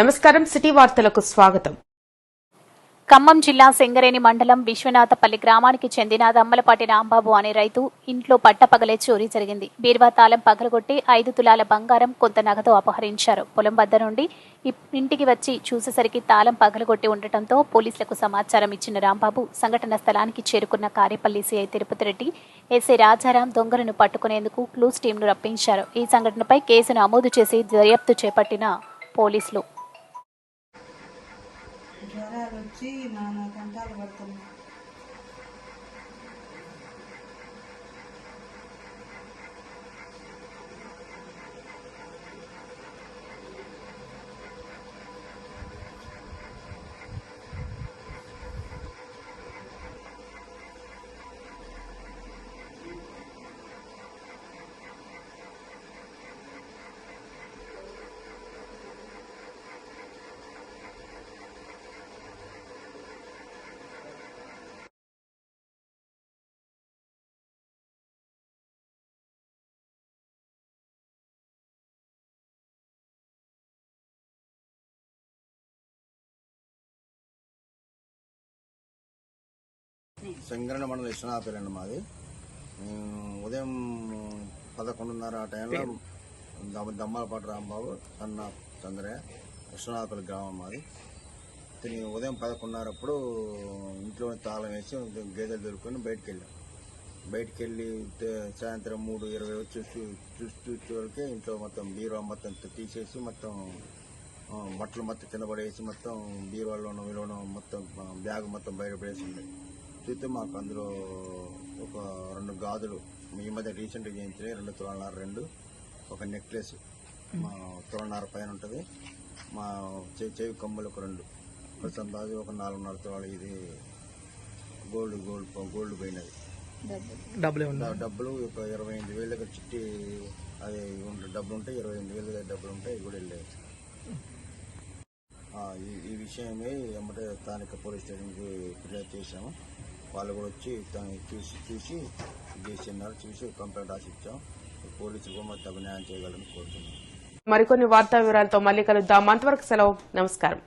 నమస్కారం సిటీ వార్తలకు స్వాగతం. ఖమ్మం జిల్లా సింగరేణి మండలం విశ్వనాథపల్లి గ్రామానికి చెందిన దమ్మలపాటి రాంబాబు అనే రైతు ఇంట్లో పట్టపగలే చోరీ జరిగింది. బీర్వా తాళం పగలగొట్టి ఐదు తులాల బంగారం కొంత నగదు అపహరించారు. పొలం వద్ద నుండి ఇంటికి వచ్చి చూసేసరికి తాళం పగలగొట్టి ఉండటంతో పోలీసులకు సమాచారం ఇచ్చిన రాంబాబు సంఘటన స్థలానికి చేరుకున్న కారేపల్లి సిఐ తిరుపతి రెడ్డి ఎస్ఐ రాజారాం దొంగలను పట్టుకునేందుకు క్లూస్ టీంను రప్పించారు. ఈ సంఘటనపై కేసు నమోదు చేసి దర్యాప్తు చేపట్టిన పోలీసులు. జ్వరాలు వచ్చి నానా కంటాలు పడుతున్నాయి సంగరణ మండలం విశ్వనాథపల్లి అండి మాది. మేము ఉదయం పదకొండున్నర ఆ టైంలో దమ్మ- దమ్మాలపాటి రాంబాబు సన్న చంద్రయ్య విశ్వనాథపల్లి గ్రామం మాది. తిని ఉదయం పదకొండున్నరప్పుడు ఇంట్లో తాళం వేసి గేదెలు దొరుకుని బయటికి వెళ్ళాం బయటికి వెళ్ళి సాయంత్రం మూడు ఇరవై వచ్చి చూసి చూసే వరకే ఇంట్లో మొత్తం బీరువా మొత్తం తీసేసి మొత్తం బట్టలు మొత్తం కింద పడేసి మొత్తం బీరువాలోనూ వీలోనూ మొత్తం బ్యాగ్ మొత్తం బయట పడేసి ఉండే చూస్తే మాకు అందులో ఒక రెండు గాజులు ఈ మధ్య రీసెంట్గా చేయించినాయి రెండు తులాలన్నర రెండు ఒక నెక్లెస్ మా తులాలన్నర పైన ఉంటుంది. మా చెవి చెవి కమ్మలు ఒక రెండు ప్రస్తుతం దాది ఒక నాలుగున్నర తులాలు ఇది గోల్డ్ గోల్డ్ గోల్డ్ పోయినది. డా- డబ్బులు ఒక ఇరవై ఎనిమిది వేలు దగ్గర చిట్టి అది డబ్బులు ఉంటే ఇరవై ఎనిమిది వేలు దగ్గర డబ్బులు ఉంటాయి ఇవి కూడా వెళ్ళాయి ఈ విషయమే ఏమంటే స్థానిక పోలీస్ స్టేషన్కి ఫిర్యాదు చేశాము. వాళ్ళు కూడా వచ్చి దాన్ని చూసి చూసి చేసినారు చూసి కంప్లైంట్ రాసి ఇచ్చాం. పోలీసులు కూడా మాకు తగు న్యాయం చేయగలని కోరుతున్నాం. మరికొన్ని వార్తా వివరాలతో మళ్ళీ కలుద్దాం. అంతవరకు సెలవు. నమస్కారం.